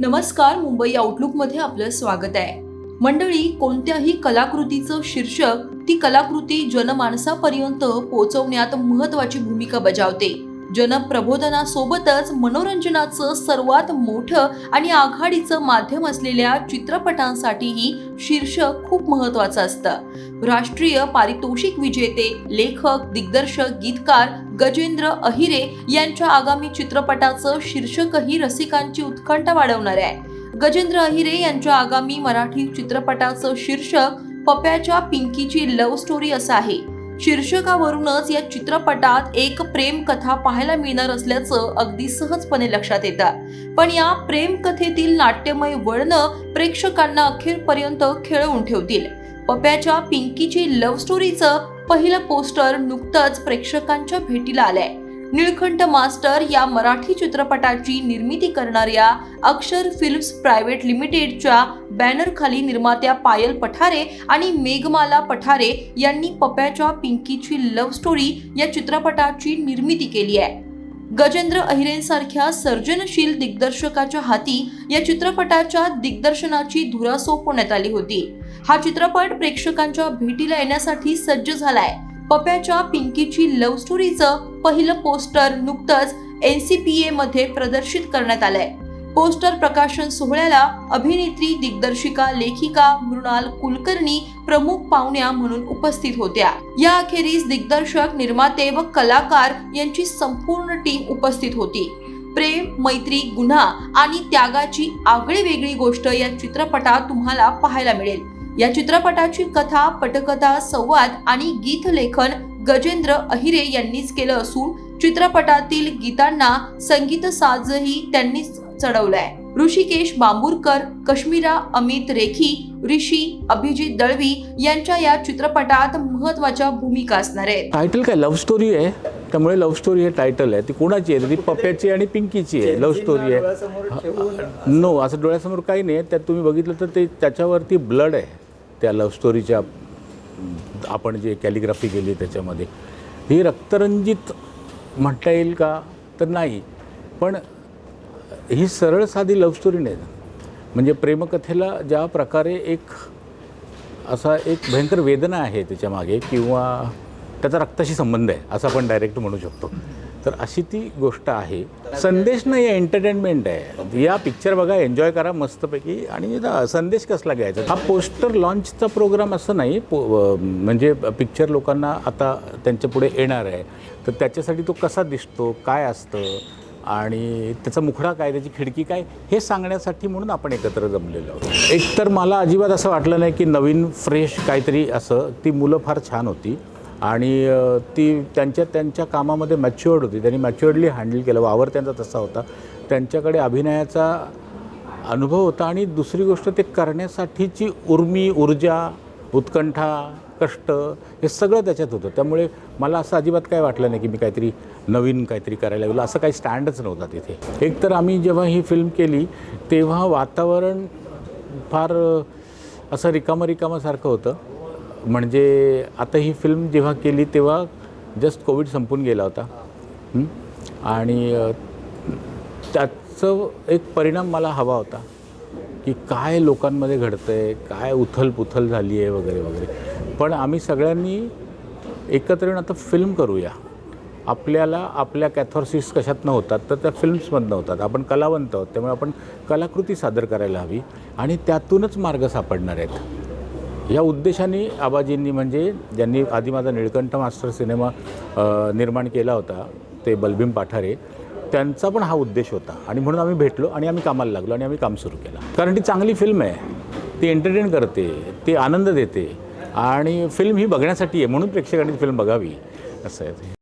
नमस्कार मुंबई आउटलुकमध्ये आपलं स्वागत आहे. मंडळी कोणत्याही कलाकृतीचं शीर्षक ती कलाकृती जनमानसापर्यंत पोहोचवण्यात महत्वाची भूमिका बजावते. जनप्रबोधनासोबतच मनोरंजनाचं सर्वात मोठं आणि आघाडीचं माध्यम असलेल्या चित्रपटांसाठीही शीर्षक खूप महत्वाचं असतं. राष्ट्रीय पारितोषिक विजेते लेखक दिग्दर्शक गीतकार गजेंद्र अहिरे यांच्या आगामी चित्रपटाचं शीर्षकही रसिकांची उत्कंठा वाढवणार आहे. गजेंद्र अहिरे यांच्या आगामी मराठी चित्रपटाचं शीर्षक पप्याच्या पिंकीची लव्ह स्टोरी असं आहे. शीर्षकावरूनच या चित्रपटात एक प्रेम कथा पाहायला मिळणार असल्याचं अगदी सहजपणे लक्षात येतं. पण या प्रेम कथेतील नाट्यमय वळणं प्रेक्षकांना अखेरपर्यंत खेळवून ठेवतील. पप्याच्या पिंकीची लव्ह स्टोरीचं पहिलं पोस्टर नुकतंच प्रेक्षकांच्या भेटीला आलंय. निळकंठ मास्टर या मराठी चित्रपटाची निर्मिती करणाऱ्या अक्षर फिल्म्स प्रायव्हेट लिमिटेडच्या बॅनरखाली निर्मात्या पायल पठारे आणि मेघमाला पठारे यांनी पप्याच्या पिंकीची लव्ह स्टोरी या चित्रपटाची निर्मिती केली आहे. गजेंद्र अहिरेंसारख्या सर्जनशील दिग्दर्शकाच्या हाती या चित्रपटाच्या दिग्दर्शनाची धुरा सोपवण्यात आली होती. हा चित्रपट प्रेक्षकांच्या भेटीला येण्यासाठी सज्ज झालाय. पप्याच्या पिंकीची लव्ह स्टोरीचं पहिलं पोस्टर नुकतंच एन सी पी मध्ये प्रदर्शित करण्यात आलंय. पोस्टर प्रकाशन सोहळ्याला अभिनेत्री दिग्दर्शिका लेखिका मृणाल कुलकर्णी प्रमुख पाहुण्या म्हणून उपस्थित होत्या. या अखेरीस दिग्दर्शक निर्माते व कलाकार यांची संपूर्ण टीम उपस्थित होती. प्रेम मैत्री गुन्हा आणि त्यागाची आगळी वेगळी गोष्ट या चित्रपटात तुम्हाला पाहायला मिळेल. या चित्रपटाची कथा पटकथा संवाद आणि गीत लेखन गजेंद्र अहिरे यांनीच केलं असून चित्रपटातील गीतांना संगीत साजही त्यांनीच चढवलाय. ऋषिकेश बांबुरकर कश्मीरा अमित रेखी ऋषी अभिजित दळवी यांच्या या चित्रपटात महत्त्वाच्या भूमिका असणार आहेत. टायटल काय? लव्ह स्टोरी आहे. त्यामुळे लव्ह स्टोरी हे टायटल आहे. ती कोणाची आहे? ती पप्प्याची आणि पिंकीची आहे. लव्ह स्टोरी आहे. नो असं डोळ्यासमोर काही नाही त्यात तुम्ही बघितलं तर ते त्याच्यावरती ब्लड आहे. त्या लव्ह स्टोरीच्या आपण जे कॅलिग्राफी केली त्याच्यामध्ये. ही रक्तरंजित म्हणता येईल का? तर नाही. पण ही सरळ साधी लव्ह स्टोरी नाही. म्हणजे प्रेमकथेला ज्या प्रकारे एक असा एक भयंकर वेदना आहे त्याच्यामागे किंवा त्याचा रक्ताशी संबंध आहे असं आपण डायरेक्ट म्हणू शकतो. तर अशी ती गोष्ट आहे. संदेश नाही आहे एंटरटेनमेंट आहे. या पिक्चर बघा एन्जॉय करा मस्तपैकी. आणि संदेश कसला घ्यायचा? हा पोस्टर लॉन्चचा प्रोग्राम असं नाही. पो म्हणजे पिक्चर लोकांना आता त्यांच्या पुढे येणार आहे. तर त्याच्यासाठी तो कसा दिसतो काय असतं आणि त्याचा मुखडा काय त्याची खिडकी काय हे सांगण्यासाठी म्हणून आपण एकत्र जमलेलो आहोत. एकतर मला अजिबात असं वाटलं नाही की नवीन फ्रेश काहीतरी असं ती मुलं फार छान होती. आणि ती त्यांच्या त्यांच्या कामामध्ये मॅच्युअर्ड होती. त्यांनी मॅच्युअर्डली हँडल केलं. वावर त्यांचा तसा होता. त्यांच्याकडे अभिनयाचा अनुभव होता आणि दुसरी गोष्ट ते करण्यासाठीची उर्मी ऊर्जा उत्कंठा कष्ट हे सगळं त्याच्यात होतं. त्यामुळे मला असं अजिबात काय वाटलं नाही की मी काहीतरी नवीन काहीतरी करायला गेलो असं काही स्टँडच नव्हता तिथे. एक तर आम्ही जेव्हा ही फिल्म केली तेव्हा वातावरण फार असं रिकामं रिकामासारखं होतं. म्हणजे आता ही फिल्म जेव्हा केली तेव्हा जस्ट कोविड संपून गेला होता. आणि त्याचं एक परिणाम मला हवा होता की काय लोकांमध्ये घडतं आहे काय उथल पुथल झाली आहे वगैरे वगैरे. पण आम्ही सगळ्यांनी एकत्र येऊन आता फिल्म करूया. आपल्याला आपल्या कॅथॉर्सिस कशातनं होतात तर त्या फिल्म्समधनं होतात. आपण कलावंत आहोत त्यामुळे आपण कलाकृती सादर करायला हवी आणि त्यातूनच मार्ग सापडणार आहेत. या उद्देशाने आबाजींनी म्हणजे ज्यांनी आधी माझा निळकंठ मास्टर सिनेमा निर्माण केला होता ते बलभीम पाठारे त्यांचा पण हा उद्देश होता. आणि म्हणून आम्ही भेटलो आणि आम्ही कामाला लागलो आणि आम्ही काम सुरू केलं. कारण ती चांगली फिल्म आहे. ती एंटरटेन करते ती आनंद देते आणि फिल्म ही बघण्यासाठी आहे म्हणून प्रेक्षकांनी फिल्म बघावी असं आहे. ते